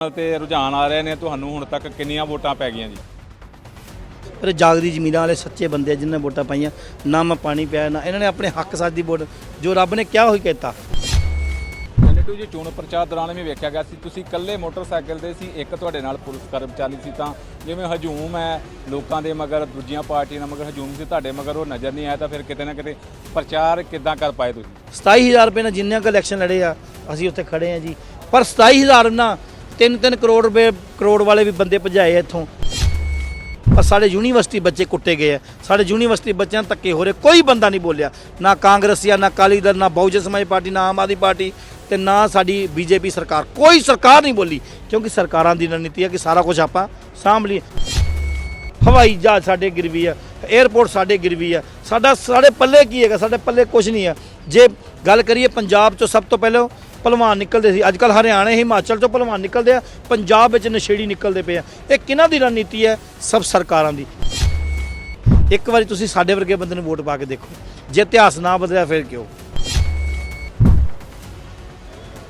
ਤੇ ਰੁਝਾਨ ਆ ਰਹੇ ਨੇ ਤੁਹਾਨੂੰ ਹੁਣ ਤੱਕ ਕਿੰਨੀਆਂ ਵੋਟਾਂ ਪੈ ਗਈਆਂ ਜੀ? ਪਰ ਜਾਗਦੀ ਜ਼ਮੀਨਾਂ ਵਾਲੇ ਸੱਚੇ ਬੰਦੇ ਆ ਜਿਨ੍ਹਾਂ ਨੇ ਵੋਟਾਂ ਪਾਈਆਂ ਨਾ ਮੈਂ ਪਾਣੀ ਪਿਆ ਨਾ ਇਹਨਾਂ ਨੇ ਆਪਣੇ ਹੱਕ ਸਾਥ ਦੀ ਵੋਟ ਜੋ ਰੱਬ ਨੇ ਕਿਹਾ ਹੋਈ ਕੀਤਾ। ਜਨਟੂ ਜੀ ਚੋਣ ਪ੍ਰਚਾਰ ਦੌਰਾਨ ਵੀ ਵੇਖਿਆ ਗਿਆ ਸੀ ਤੁਸੀਂ ਇਕੱਲੇ ਮੋਟਰਸਾਈਕਲ ਦੇ ਸੀ ਇੱਕ ਤੁਹਾਡੇ ਨਾਲ ਪੁਲਿਸ ਕਰਮਚਾਰੀ ਸੀ ਤਾਂ ਜਿਵੇਂ ਹਜੂਮ ਹੈ ਲੋਕਾਂ ਦੇ ਮਗਰ ਦੂਜੀਆਂ ਪਾਰਟੀਆਂ ਦੇ ਮਗਰ ਹਜੂਮ ਸੀ ਤੁਹਾਡੇ ਮਗਰ ਉਹ ਨਜ਼ਰ ਨਹੀਂ ਆਇਆ ਤਾਂ ਫਿਰ ਕਿਤੇ ਨਾ ਕਿਤੇ ਪ੍ਰਚਾਰ ਕਿੱਦਾਂ ਕਰ ਪਾਏ ਤੁਸੀਂ? 27000 ਰੁਪਏ ਨਾਲ ਜਿੰਨੇ ਕ ਇਲੈਕਸ਼ਨ ਲੜੇ ਆ ਅਸੀਂ ਉੱਥੇ ਖੜੇ ਆ ਜੀ। ਪਰ 27000 ਨਾਲ 3-3 ਕਰੋੜ ਰੁਪਏ ਕਰੋੜ ਵਾਲੇ ਵੀ ਬੰਦੇ ਭਜਾਏ ਇੱਥੋਂ। ਪਰ ਸਾਡੇ ਯੂਨੀਵਰਸਿਟੀ ਬੱਚੇ ਕੁੱਟੇ ਗਏ ਆ। ਸਾਡੇ ਯੂਨੀਵਰਸਿਟੀ ਬੱਚਿਆਂ ਨੂੰ ਧੱਕੇ ਹੋ ਰਹੇ। ਕੋਈ ਬੰਦਾ ਨਹੀਂ ਬੋਲਿਆ। ਨਾ ਕਾਂਗਰਸੀਆ, ਨਾ ਅਕਾਲੀ ਦਲ, ਨਾ ਬਹੁਜਨ ਸਮਾਜ ਪਾਰਟੀ, ਨਾ ਆਮ ਆਦਮੀ ਪਾਰਟੀ ਤੇ ਨਾ ਸਾਡੀ ਬੀਜੇਪੀ ਸਰਕਾਰ। ਕੋਈ ਸਰਕਾਰ ਨਹੀਂ ਬੋਲੀ, ਕਿਉਂਕਿ ਸਰਕਾਰਾਂ ਦੀ ਰਣਨੀਤੀ ਹੈ ਕਿ ਸਾਰਾ ਕੁਝ ਆਪਾਂ ਸਾਂਭ ਲਈਏ। ਹਵਾਈ ਜਹਾਜ਼ ਸਾਡੇ ਗਿਰਵੀ ਆ 에ਅਰਪੋਰਟ ਸਾਡੇ ਗਿਰਵੀ ਆ। ਸਾਡਾ ਸਾਡੇ ਪੱਲੇ ਕੀ ਹੈਗਾ? ਸਾਡੇ ਪੱਲੇ ਕੁਝ ਨਹੀਂ ਆ। ਜੇ ਗੱਲ ਕਰੀਏ ਪੰਜਾਬ ਚੋਂ ਸਭ ਤੋਂ ਪਹਿਲਾਂ ਭਲਵਾਨ ਨਿਕਲਦੇ ਸੀ। ਅੱਜ ਕੱਲ ਹਰਿਆਣਾ, ਹਿਮਾਚਲ ਚੋਂ ਭਲਵਾਨ ਨਿਕਲਦੇ ਆ। ਪੰਜਾਬ ਵਿੱਚ ਨਸ਼ੇੜੀ ਨਿਕਲਦੇ ਪਏ ਆ। ਇਹ ਕਿਹਨਾਂ ਦੀ ਰਣਨੀਤੀ ਹੈ? ਸਭ ਸਰਕਾਰਾਂ ਦੀ। ਇੱਕ ਵਾਰੀ ਤੁਸੀਂ ਸਾਡੇ ਵਰਗੇ ਬੰਦੇ ਨੂੰ ਵੋਟ ਪਾ ਕੇ ਦੇਖੋ। ਜੇ ਇਤਿਹਾਸ ਨਾ ਬਦਲਿਆ, ਫਿਰ ਕਿਉਂ?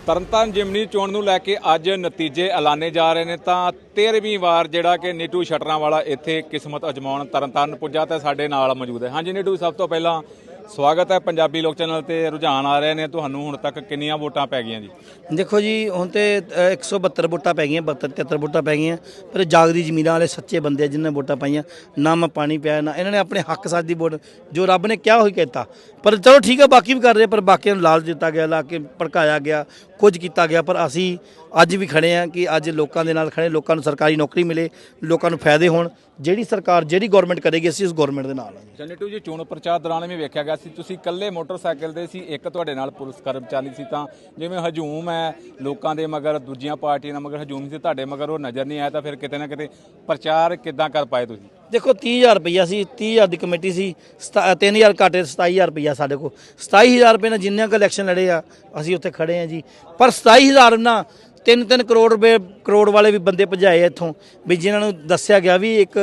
ਤਰਨਤਾਰਨ ਜਿਮਨੀ ਚੋਣ ਨੂੰ ਲੈ ਕੇ ਅੱਜ ਨਤੀਜੇ ਐਲਾਨੇ ਜਾ ਰਹੇ ਨੇ ਤਾਂ 13ਵੀਂ ਵਾਰ ਜਿਹੜਾ ਕਿ ਨੀਟੂ ਸ਼ਟਰਾਂ ਵਾਲਾ ਇੱਥੇ ਕਿਸਮਤ ਅਜਮਾਉਣ ਤਰਨਤਾਰਨ ਪੁੱਜਾ ਤੇ ਸਾਡੇ ਨਾਲ ਮੌਜੂਦ ਹੈ। ਹਾਂਜੀ ਨੀਟੂ, ਸਭ ਤੋਂ ਪਹਿਲਾਂ ਸਵਾਗਤ ਹੈ ਪੰਜਾਬੀ ਲੋਕ ਚੈਨਲ ਤੇ ਰੁਝਾਨ ਆ ਰਹੇ ਨੇ ਤੁਹਾਨੂੰ ਹੁਣ ਤੱਕ ਕਿੰਨੀਆਂ ਵੋਟਾਂ ਪੈ ਗਈਆਂ ਜੀ? ਦੇਖੋ ਜੀ ਹੁਣ ਤੇ ਅ, 172 ਵੋਟਾਂ ਪੈ ਗਈਆਂ 72 73 ਵੋਟਾਂ ਪੈ ਗਈਆਂ ਪਰ ਜਾਗਦੀ ਜ਼ਮੀਨਾਂ ਵਾਲੇ ਸੱਚੇ ਬੰਦੇ ਆ ਜਿਨ੍ਹਾਂ ਨੇ ਵੋਟਾਂ ਪਾਈਆਂ ਨਾ ਮੈਂ ਪਾਣੀ ਪਿਆ ਨਾ ਇਹਨਾਂ ਨੇ ਆਪਣੇ ਹੱਕ ਸਾਥ ਦੀ ਵੋਟ ਜੋ ਰੱਬ ਨੇ ਕਿਹਾ ਹੋਈ ਕੀਤਾ। ਪਰ ਚਲੋ ਠੀਕ ਹੈ ਬਾਕੀ ਵੀ ਕਰ ਰਹੇ ਪਰ ਬਾਕੀਆਂ ਨੂੰ ਲਾਲਚ ਦਿੱਤਾ ਗਿਆ ਲਾ ਕੇ ਭੜਕਾਇਆ ਗਿਆ ਕੁਝ ਕੀਤਾ ਗਿਆ ਪਰ ਅਸੀਂ ਅੱਜ ਵੀ ਖੜੇ ਆ ਕਿ ਅੱਜ ਲੋਕਾਂ ਦੇ ਨਾਲ ਖੜੇ ਲੋਕਾਂ ਨੂੰ ਸਰਕਾਰੀ ਨੌਕਰੀ ਮਿਲੇ ਲੋਕਾਂ ਨੂੰ ਫਾਇਦੇ ਹੋਣ ਜਿਹੜੀ ਸਰਕਾਰ ਜਿਹੜੀ ਗਵਰਨਮੈਂਟ ਕਰੇਗੀ ਅਸੀਂ ਉਸ ਗਵਰਨਮੈਂਟ ਦੇ ਨਾਲ ਹਾਂ ਜਨਟੂ ਜੀ ਚੋਣ ਪ੍ਰਚਾਰ ਦੌਰਾਨ ਵੀ ਵੇਖਿਆ ਗਿਆ ਸੀ, ਤੁਸੀਂ ਇਕੱਲੇ ਮੋਟਰਸਾਈਕਲ ਦੇ ਸੀ, ਇੱਕ ਤੁਹਾਡੇ ਨਾਲ ਪੁਲਿਸ ਕਰਮਚਾਰੀ ਸੀ ਤਾਂ, ਜਿਵੇਂ ਹਜੂਮ ਹੈ ਲੋਕਾਂ ਦੇ ਮਗਰ, ਦੂਜੀਆਂ ਪਾਰਟੀਆਂ ਦੇ ਮਗਰ ਹਜੂਮ ਸੀ, ਤੁਹਾਡੇ ਮਗਰ ਉਹ ਨਜ਼ਰ ਨਹੀਂ ਆਇਆ ਤਾਂ ਫਿਰ ਕਿਤੇ ਨਾ ਕਿਤੇ ਪ੍ਰਚਾਰ ਕਿੱਦਾਂ ਕਰ ਪਾਏ ਤੁਸੀਂ? ਦੇਖੋ 30000 ਰੁਪਈਆ ਸੀ 30000 ਦੀ ਕਮੇਟੀ ਸੀ 3000 ਘਾਟੇ 27000 ਰੁਪਈਆ ਸਾਡੇ ਕੋਲ। 27000 ਰੁਪਏ ਨਾਲ ਜਿੰਨੇ ਕ ਇਲੈਕਸ਼ਨ ਲੜੇ ਆ, ਅਸੀਂ ਉੱਥੇ ਖੜੇ ਆ ਜੀ। ਪਰ 27000 ਨਾਲ 3-3 ਕਰੋੜ ਰੁਪਏ, ਕਰੋੜ ਵਾਲੇ ਵੀ ਬੰਦੇ ਭਜਾਏ ਇੱਥੋਂ। ਵੀ ਜਿਨ੍ਹਾਂ ਨੂੰ ਦੱਸਿਆ ਗਿਆ ਵੀ ਇੱਕ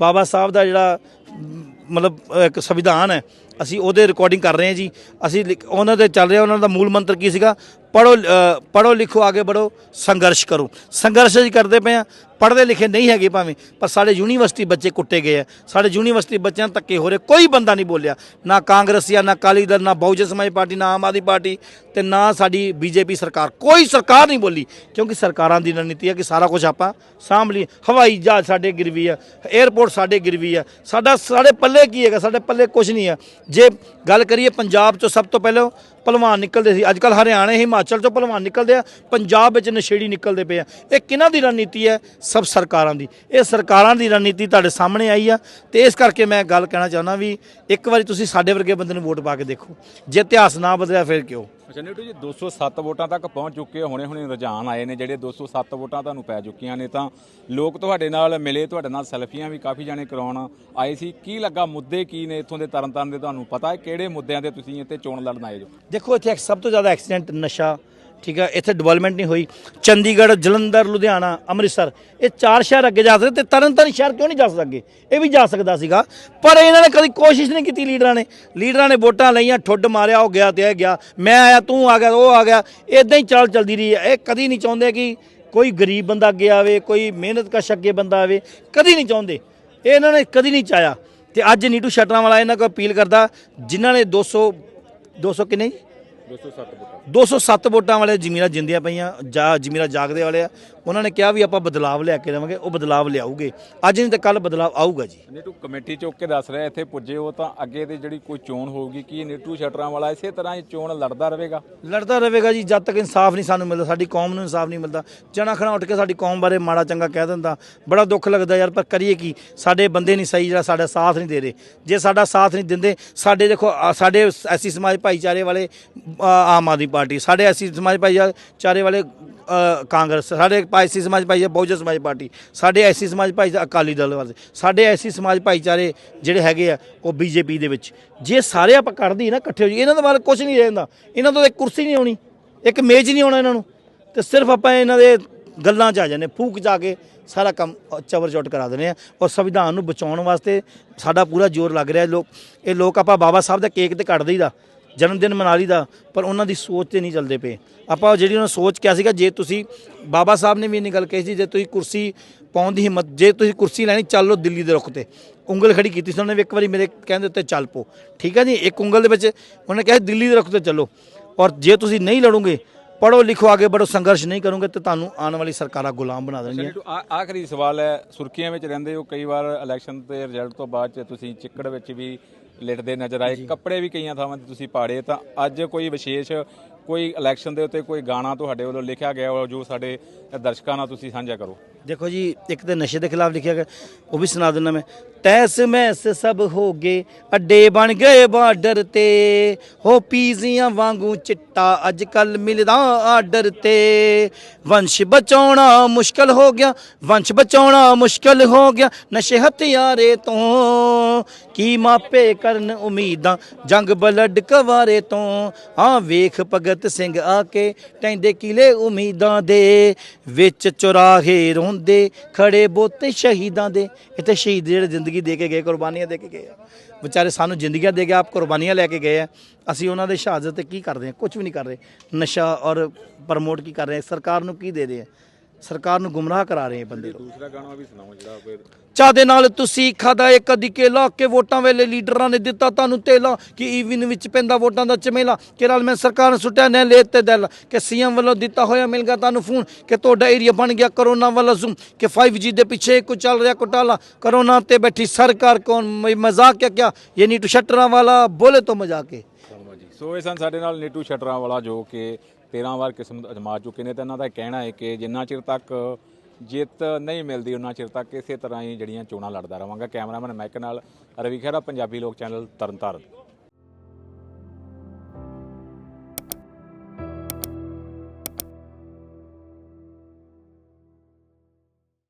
ਬਾਬਾ ਸਾਹਿਬ ਦਾ ਜਿਹੜਾ, ਮਤਲਬ ਇੱਕ ਸੰਵਿਧਾਨ ਹੈ ਅਸੀਂ ਉਹਦੇ ਰਿਕਾਰਡਿੰਗ ਕਰ ਰਹੇ ਹਾਂ ਜੀ। ਅਸੀਂ ਲਿਖ- ਉਹਨਾਂ ਦੇ ਚੱਲ ਰਿਹਾ, ਉਹਨਾਂ ਦਾ ਮੂਲ ਮੰਤਰ ਕੀ ਸੀਗਾ? ਪੜੋ ਪੜੋ ਲਿਖੋ, ਆਗੇ ਬੜੋ ਸੰਘਰਸ਼ ਕਰੋ। ਸੰਘਰਸ਼ ਅਸੀਂ ਕਰਦੇ ਪਏ ਆ ਪੜ੍ਹਦੇ ਲਿਖੇ ਨਹੀਂ ਹੈਗੇ ਭਾਵੇਂ, ਪਰ ਸਾਡੇ ਯੂਨੀਵਰਸਿਟੀ ਬੱਚੇ ਕੁੱਟੇ ਗਏ ਆ। ਸਾਡੇ ਯੂਨੀਵਰਸਿਟੀ ਬੱਚਿਆਂ ਨੂੰ ਧੱਕੇ ਹੋ ਰਹੇ। ਕੋਈ ਬੰਦਾ ਨਹੀਂ ਬੋਲਿਆ। ਨਾ ਕਾਂਗਰਸੀਆ ਨਾ ਅਕਾਲੀ ਦਲ, ਨਾ ਬਹੁਜਨ ਸਮਾਜ ਪਾਰਟੀ, ਨਾ ਆਮ ਆਦਮੀ ਪਾਰਟੀ ਤੇ ਨਾ ਸਾਡੀ ਬੀਜੇਪੀ ਸਰਕਾਰ। ਕੋਈ ਸਰਕਾਰ ਨਹੀਂ ਬੋਲੀ, ਕਿਉਂਕਿ ਸਰਕਾਰਾਂ ਦੀ ਰਣਨੀਤੀ ਹੈ ਕਿ ਸਾਰਾ ਕੁਝ ਆਪਾਂ ਸਾਂਭ ਲਈਏ। ਹਵਾਈ ਜਹਾਜ਼ ਸਾਡੇ ਗਿਰਵੀ ਆ 에ਅਰਪੋਰਟ ਸਾਡੇ ਗਿਰਵੀ ਆ। ਸਾਡਾ ਸਾਡੇ ਪੱਲੇ ਕੀ ਹੈਗਾ? ਸਾਡੇ ਪੱਲੇ ਕੁਝ ਨਹੀਂ ਆ। ਜੇ ਗੱਲ ਕਰੀਏ ਪੰਜਾਬ ਚੋਂ ਸਭ ਤੋਂ ਪਹਿਲਾਂ ਭਲਵਾਨ ਨਿਕਲਦੇ ਸੀ। ਅੱਜ ਕੱਲ ਹਰਿਆਣਾ, ਹਿਮਾਚਲ ਚੋਂ ਭਲਵਾਨ ਨਿਕਲਦੇ ਆ, ਪੰਜਾਬ ਵਿੱਚ ਨਸ਼ੇੜੀ ਨਿਕਲਦੇ ਪਏ ਆ। ਇਹ ਕਿਹਨਾਂ ਦੀ ਰਣਨੀਤੀ ਹੈ? ਸਭ ਸਰਕਾਰਾਂ ਦੀ। ਇਹ ਸਰਕਾਰਾਂ ਦੀ ਰਣਨੀਤੀ ਤੁਹਾਡੇ ਸਾਹਮਣੇ ਆਈ ਆ। ਤੇ ਇਸ ਕਰਕੇ ਮੈਂ ਗੱਲ ਕਹਿਣਾ ਚਾਹੁੰਦਾ ਵੀ ਇੱਕ ਵਾਰੀ ਤੁਸੀਂ ਸਾਡੇ ਵਰਗੇ ਬੰਦੇ ਨੂੰ ਵੋਟ ਪਾ ਕੇ ਦੇਖੋ। ਜੇ ਇਤਿਹਾਸ ਨਾ ਬਦਲਿਆ, ਫਿਰ ਕਿਉਂ? ਅੱਛਾ ਨੀਟੂ ਜੀ 207 ਵੋਟਾਂ ਤੱਕ ਪਹੁੰਚ ਚੁੱਕੇ ਹੁਣੇ ਹੁਣੇ ਰੁਝਾਨ ਆਏ ਨੇ ਜਿਹੜੇ 207 ਵੋਟਾਂ ਤੁਹਾਨੂੰ ਪੈ ਚੁੱਕੀਆਂ ਨੇ ਤਾਂ ਲੋਕ ਤੁਹਾਡੇ ਨਾਲ ਮਿਲੇ, ਤੁਹਾਡੇ ਨਾਲ ਸੈਲਫੀਆਂ ਵੀ ਕਾਫੀ ਜਾਣੇ ਕਰਾਉਣ ਆਏ ਸੀ। ਕੀ ਲੱਗਾ? ਮੁੱਦੇ ਕੀ ਨੇ ਇੱਥੋਂ ਦੇ ਤਰਨਤਾਰਨ ਦੇ ਤੁਹਾਨੂੰ ਪਤਾ? ਹੈ ਕਿਹੜੇ ਮੁੱਦਿਆਂ ਤੇ ਤੁਸੀਂ ਇੱਥੇ ਚੋਣ ਲੜਨ ਆਏ ਜੋ ਦੇਖੋ, ਇੱਥੇ ਸਭ ਤੋਂ ਜ਼ਿਆਦਾ ਐਕਸੀਡੈਂਟ ਨਸ਼ਾ, ਠੀਕ ਹੈ ਇੱਥੇ ਡਿਵੈਲਪਮੈਂਟ ਨਹੀਂ ਹੋਈ। ਚੰਡੀਗੜ੍ਹ, ਜਲੰਧਰ, ਲੁਧਿਆਣਾ, ਅੰਮ੍ਰਿਤਸਰ, ਇਹ ਚਾਰ ਸ਼ਹਿਰ ਅੱਗੇ ਜਾ ਸਕਦੇ ਤੇ ਤਰਨਤਾਰਨ ਸ਼ਹਿਰ ਕਿਉਂ ਨਹੀਂ ਜਾ ਸਕਦੇ ਇਹ ਵੀ ਜਾ ਸਕਦਾ ਸੀਗਾ, ਪਰ ਇਹਨਾਂ ਨੇ ਕਦੀ ਕੋਸ਼ਿਸ਼ ਨਹੀਂ ਕੀਤੀ ਲੀਡਰਾਂ ਨੇ। ਲੀਡਰਾਂ ਨੇ ਵੋਟਾਂ ਲਈਆਂ, ਠੁੱਡ ਮਾਰਿਆ, ਉਹ ਗਿਆ ਤੇ ਇਹ ਗਿਆ, ਮੈਂ ਆਇਆ, ਤੂੰ ਆ ਗਿਆ, ਉਹ ਆ ਗਿਆ। ਇਦਾਂ ਹੀ ਚਾਲ ਚੱਲਦੀ ਰਹੀ ਹੈ। ਇਹ ਕਦੀ ਨਹੀਂ ਚਾਹੁੰਦੇ ਕਿ ਕੋਈ ਗਰੀਬ ਬੰਦਾ ਅੱਗੇ ਆਵੇ, ਕੋਈ ਮਿਹਨਤ ਕਸ਼ ਅੱਗੇ ਬੰਦਾ ਆਵੇ, ਕਦੀ ਨਹੀਂ ਚਾਹੁੰਦੇ। ਇਹ ਇਹਨਾਂ ਨੇ ਕਦੀ ਨਹੀਂ ਚਾਹਿਆ। ਤੇ ਅੱਜ ਨੀਟੂ ਸ਼ਟਰਾਂ ਵਾਲਾ ਇਹਨਾਂ ਕੋਲ ਅਪੀਲ ਕਰਦਾ, ਜਿਨ੍ਹਾਂ ਨੇ 200 200 ਕਿੰਨੇ ਜੀ? 207 ਵੋਟਾਂ। 207 ਵੋਟਾਂ ਵਾਲੇ ਜ਼ਮੀਰਾਂ ਜਿੰਦੀਆਂ ਪਈਆਂ ਜਾਂ ਜ਼ਮੀਰਾਂ ਜਾਗਦੇ ਵਾਲੇ ਆ। ਉਹਨਾਂ ਨੇ ਕਿਹਾ ਵੀ ਆਪਾਂ ਬਦਲਾਵ ਲਿਆ ਕੇ ਦੇਵਾਂਗੇ ਉਹ ਬਦਲਾਵ ਲਿਆਉਗੇ ਅੱਜ ਨਹੀਂ ਤਾਂ ਕੱਲ ਬਦਲਾਵ ਆਊਗਾ ਜੀ। ਨੀਟੂ ਕਮੇਟੀ ਚੁੱਕ ਕੇ ਦੱਸ ਰਿਹਾ ਇੱਥੇ ਪੁੱਜੇ ਹੋ ਤਾਂ ਅੱਗੇ ਤੇ ਜਿਹੜੀ ਕੋਈ ਚੋਣ ਹੋਊਗੀ ਕੀ ਨੀਟੂ ਸ਼ਟਰਾਂ ਵਾਲਾ ਇਸੇ ਤਰ੍ਹਾਂ ਹੀ ਚੋਣ ਲੜਦਾ ਰਹੇਗਾ? ਲੜਦਾ ਰਹੇਗਾ ਜੀ ਜਦ ਤੱਕ ਇਨਸਾਫ ਨਹੀਂ ਸਾਨੂੰ ਮਿਲਦਾ ਸਾਡੀ ਕੌਮ ਨੂੰ ਇਨਸਾਫ ਨਹੀਂ ਮਿਲਦਾ। ਜਣਾ ਖਣਾ ਉੱਠ ਕੇ ਸਾਡੀ ਕੌਮ ਬਾਰੇ ਮਾੜਾ ਚੰਗਾ ਕਹਿ ਦਿੰਦਾ। ਬੜਾ ਦੁੱਖ ਲੱਗਦਾ ਯਾਰ ਪਰ ਕਰੀਏ ਕੀ? ਸਾਡੇ ਬੰਦੇ ਨਹੀਂ ਸਹੀ ਜਿਹੜਾ ਸਾਡਾ ਸਾਥ ਨਹੀਂ ਦੇ ਰਹੇ। ਜੇ ਸਾਡਾ ਸਾਥ ਨਹੀਂ ਦਿੰਦੇ ਸਾਡੇ ਦੇਖੋ ਸਾਡੇ ਐਸੀ ਸਮਾਜ ਭਾਈਚਾਰੇ ਵਾਲੇ ਆਮ ਆਦਮੀ ਪਾਰਟੀ, ਸਾਡੇ ਐਸੀ ਸਮਾਜ ਭਾਈਚਾਰੇ ਵਾਲੇ ਕਾਂਗਰਸ, ਸਾਡੇ ਐਸੀ ਸਮਾਜ ਭਾਈਚਾਰੇ ਬਹੁਜਨ ਸਮਾਜ ਪਾਰਟੀ, ਸਾਡੇ ਐਸੀ ਸਮਾਜ ਭਾਈਚਾਰੇ ਅਕਾਲੀ ਦਲ ਵਾਲੇ, ਸਾਡੇ ਐਸੀ ਸਮਾਜ ਭਾਈਚਾਰੇ ਜਿਹੜੇ ਹੈਗੇ ਆ, ਉਹ ਬੀਜੇਪੀ ਦੇ ਵਿੱਚ, ਜੇ ਸਾਰੇ ਆਪਾਂ ਕੱਢਦੇ ਨਾ ਇਕੱਠੇ ਹੋ ਜੀ ਇਹਨਾਂ ਦੇ ਬਾਰੇ ਕੁਝ ਨਹੀਂ ਰਹਿੰਦਾ ਇਹਨਾਂ ਤੋਂ ਇੱਕ ਕੁਰਸੀ ਨਹੀਂ ਆਉਣੀ, ਇੱਕ ਮੇਜ਼ ਨਹੀਂ ਆਉਣਾ ਇਹਨਾਂ ਨੂੰ, ਤੇ ਸਿਰਫ ਆਪਾਂ ਇਹਨਾਂ ਦੇ ਗੱਲਾਂ 'ਚ ਆ ਜਾਂਦੇ ਫੂਕ ਜਾ ਕੇ ਸਾਰਾ ਕੰਮ ਚਵਰ ਚੌਟ ਕਰਾ ਦਿੰਦੇ ਆ ਔਰ ਸੰਵਿਧਾਨ ਨੂੰ ਬਚਾਉਣ ਵਾਸਤੇ ਸਾਡਾ ਪੂਰਾ ਜ਼ੋਰ ਲੱਗ ਰਿਹਾ ਲੋਕ, ਇਹ ਲੋਕ ਆਪਾਂ ਬਾਬਾ ਸਾਹਿਬ ਦਾ ਕੇਕ ਤੇ ਕੱਟ ਦਈਦਾ ਜਨਮ ਦਿਨ ਮਨਾ ਲਈਦਾ ਪਰ ਉਹਨਾਂ ਦੀ ਸੋਚ ਤੇ ਨਹੀਂ ਚੱਲਦੇ ਪਏ। ਆਪਾਂ ਜਿਹੜੀ ਉਹਨਾਂ ਸੋਚ ਕਿਹਾ ਸੀਗਾ, ਜੇ ਤੁਸੀਂ ਬਾਬਾ ਸਾਹਿਬ ਨੇ ਵੀ ਇੰਨੀ ਗੱਲ ਕਹੀ ਸੀ, ਜੇ ਤੁਸੀਂ ਕੁਰਸੀ ਪਾਉਣ ਦੀ ਹਿੰਮਤ, ਜੇ ਤੁਸੀਂ ਕੁਰਸੀ ਲੈਣੀ, ਚੱਲ ਲਓ ਦਿੱਲੀ ਦੇ ਰੁੱਖ ਤੇ। ਉਂਗਲ ਖੜੀ ਕੀਤੀ ਸੀ ਉਹਨਾਂ ਨੇ ਇੱਕ ਵਾਰੀ ਮੇਰੇ ਕਹਿੰਦੇ ਉੱਤੇ ਚੱਲ ਪੋ ਠੀਕ ਹੈ ਜੀ? ਇੱਕ ਉਂਗਲ ਦੇ ਵਿੱਚ ਉਹਨੇ ਕਿਹਾ ਦਿੱਲੀ ਦੇ ਰੁੱਖ ਤੇ ਚੱਲੋ। ਔਰ ਜੇ ਤੁਸੀਂ ਨਹੀਂ ਲੜੋਗੇ ਪੜੋ ਲਿਖੋ ਆਗੇ ਬੜੋ, ਸੰਘਰਸ਼ ਨਹੀਂ ਕਰੋਗੇ, ਤੇ ਤੁਹਾਨੂੰ ਆਉਣ ਵਾਲੀ ਸਰਕਾਰਾਂ ਗੁਲਾਮ ਬਣਾ ਦੇਣਗੀਆਂ। ਆਖਰੀ ਸਵਾਲ ਹੈ, ਸੁਰਖੀਆਂ ਵਿੱਚ ਰਹਿੰਦੇ ਹੋ, ਕਈ ਵਾਰ ਇਲੈਕਸ਼ਨ ਦੇ ਰਿਜ਼ਲਟ ਤੋਂ ਬਾਅਦ ਚ ਤੁਸੀਂ ਚਿੱਕੜ ਵਿੱਚ ਵੀ ਲਿਟਦੇ ਨਜ਼ਰ ਆਏ। ਕੱਪੜੇ ਵੀ ਕਈਆਂ ਥਾਵਾਂ ਤੇ ਤੁਸੀਂ ਪਾੜੇ ਤਾਂ ਅੱਜ ਕੋਈ ਵਿਸ਼ੇਸ਼ ਕੋਈ ਇਲੈਕਸ਼ਨ ਦੇ ਉੱਤੇ ਕੋਈ ਗਾਣਾ ਤੁਹਾਡੇ ਵੱਲੋਂ ਲਿਖਿਆ ਗਿਆ ਹੋ ਜੋ ਸਾਡੇ ਦਰਸ਼ਕਾਂ ਨਾਲ ਤੁਸੀਂ ਸਾਂਝਾ ਕਰੋ। ਦੇਖੋ ਜੀ, ਇੱਕ ਤੇ ਨਸ਼ੇ ਦੇ ਖਿਲਾਫ ਲਿਖਿਆ ਗਿਆ, ਉਹ ਵੀ ਸੁਣਾ ਦਿੰਦਾ ਮੈਂ। ਤੈਸ ਮੈਸ ਸਭ ਹੋ ਗਏ, ਅੱਡੇ ਬਣ ਗਏ ਬਾਰਡਰ ਤੇ। ਹੋ ਪੀਜ਼ੀਆਂ ਵਾਂਗੂ ਚਿੱਟਾ ਅੱਜ ਕੱਲ ਮਿਲਦਾ ਆਰਡਰ ਤੇ। ਵੰਸ਼ ਬਚਾਉਣਾ ਮੁਸ਼ਕਲ ਹੋ ਗਿਆ, ਵੰਸ਼ ਬਚਾਉਣਾ ਮੁਸ਼ਕਲ ਹੋ ਗਿਆ। ਨਸ਼ੇ ਹਥਿਆਰੇ ਤੋਂ ਕੀ ਮਾਪੇ ਕਰਨ ਉਮੀਦਾਂ, ਜੰਗ ਬਲੱਡ ਕਵਾਰੇ ਤੋਂ। ਆ ਵੇਖ ਭਗਤ ਸਿੰਘ ਆ ਕੇ ਟੈਂਦੇ ਕਿਲੇ ਉਮੀਦਾਂ ਦੇ ਵਿੱਚ ਚੁਰਾਹੇ ਰੋਂਦੇ, ਖੜੇ ਬੋਤੇ ਸ਼ਹੀਦਾਂ ਦੇ। ਇੱਥੇ ਸ਼ਹੀਦ ਜਿਹੜੇ ਜ਼ਿੰਦਗੀ ਦੇ ਕੇ ਗਏ, ਕੁਰਬਾਨੀਆਂ ਦੇ ਕੇ ਗਏ ਆ। ਵਿਚਾਰੇ ਸਾਨੂੰ ਜ਼ਿੰਦਗੀਆਂ ਦੇ ਕੇ ਆਪ ਕੁਰਬਾਨੀਆਂ ਲੈ ਕੇ ਗਏ ਆ। ਅਸੀਂ ਉਹਨਾਂ ਦੇ ਸ਼ਹਾਦਤ ਤੇ ਕੀ ਕਰਦੇ ਹਾਂ ਕੁਝ ਵੀ ਨਹੀਂ ਕਰ ਰਹੇ। ਨਸ਼ਾ ਔਰ ਪ੍ਰਮੋਟ ਕੀ ਕਰ ਰਹੇ ਸਰਕਾਰ ਨੂੰ ਕੀ ਦੇ ਰਹੇ ਆ? ਸਰਕਾਰ ਨੂੰ ਗੁੰਮਰਾਹ ਕਰਾ ਰਹੇ ਆ ਬੰਦੇ ਲੋਕ। ਦੂਸਰਾ ਗਾਣਾ ਵੀ ਸੁਣਾਓ ਜਿਹੜਾ ਫਿਰ ਚਾਹ ਦੇ ਨਾਲ ਤੁਸੀਂ ਖਾਦਾ ਇੱਕ ਕਦੀ ਕੇਲਾ ਕੇ ਵੋਟਾਂ ਵੇਲੇ ਲੀਡਰਾਂ ਨੇ ਦਿੱਤਾ ਤੁਹਾਨੂੰ ਤੇਲਾ ਕਿ ਈਵਨ ਵਿੱਚ ਪੈਂਦਾ ਵੋਟਾਂ ਦਾ ਚਮੇਲਾ। ਕਿ ਨਾਲ ਮੈਂ ਸਰਕਾਰ ਨੂੰ ਸੁੱਟਿਆ ਨੇ ਲੈ ਤੇ ਦਿਲ। ਕਿ ਸੀਐਮ ਵੱਲੋਂ ਦਿੱਤਾ ਹੋਇਆ ਮਿਲ ਗਿਆ ਤੁਹਾਨੂੰ ਫੋਨ ਕਿ ਤੁਹਾਡਾ ਏਰੀਆ ਬਣ ਗਿਆ ਕਰੋਨਾ ਵਾਲਾ ਜ਼ੂਮ ਕਿ 5G ਦੇ ਪਿੱਛੇ ਕੁ ਚੱਲ ਰਿਹਾ ਘੁਟਾਲਾ। ਕਰੋਨਾ ਤੇ ਬੈਠੀ ਸਰਕਾਰ ਕੌਣ? ਮਜ਼ਾਕ ਕਿਆ ਕਿਆ? ਇਹ ਨੀਟੂ ਸ਼ਟਰਾਂ ਵਾਲਾ ਬੋਲੇ ਤੋਂ ਮਜ਼ਾਕ ਹੈ। ਸੋ ਇਹ ਸਨ ਸਾਡੇ ਨਾਲ ਨੀਟੂ ਸ਼ਟਰਾਂ ਵਾਲਾ ਜੋ ਕਿ 13 ਵਾਰ ਕਿਸਮਤ ਅਜਮਾ ਚੁੱਕੇ ਨੇ ਤੇ ਇਹਨਾਂ ਦਾ ਕਹਿਣਾ ਹੈ ਕਿ ਜਿੰਨਾ ਚਿਰ ਤੱਕ ਜਿੱਤ ਨਹੀਂ ਮਿਲਦੀ ਉਹਨਾਂ ਚਿਰ ਤੱਕ ਇਸੇ ਤਰ੍ਹਾਂ ਹੀ ਜਿਹੜੀਆਂ ਚੋਣਾਂ ਲੜਦਾ ਰਵਾਂਗਾ। ਕੈਮਰਾਮੈਨ ਮਹਿਕ ਨਾਲ ਰਵੀ ਖਹਿਰਾ, ਪੰਜਾਬੀ ਲੋਕ ਚੈਨਲ ਤਰਨਤਾਰਨ।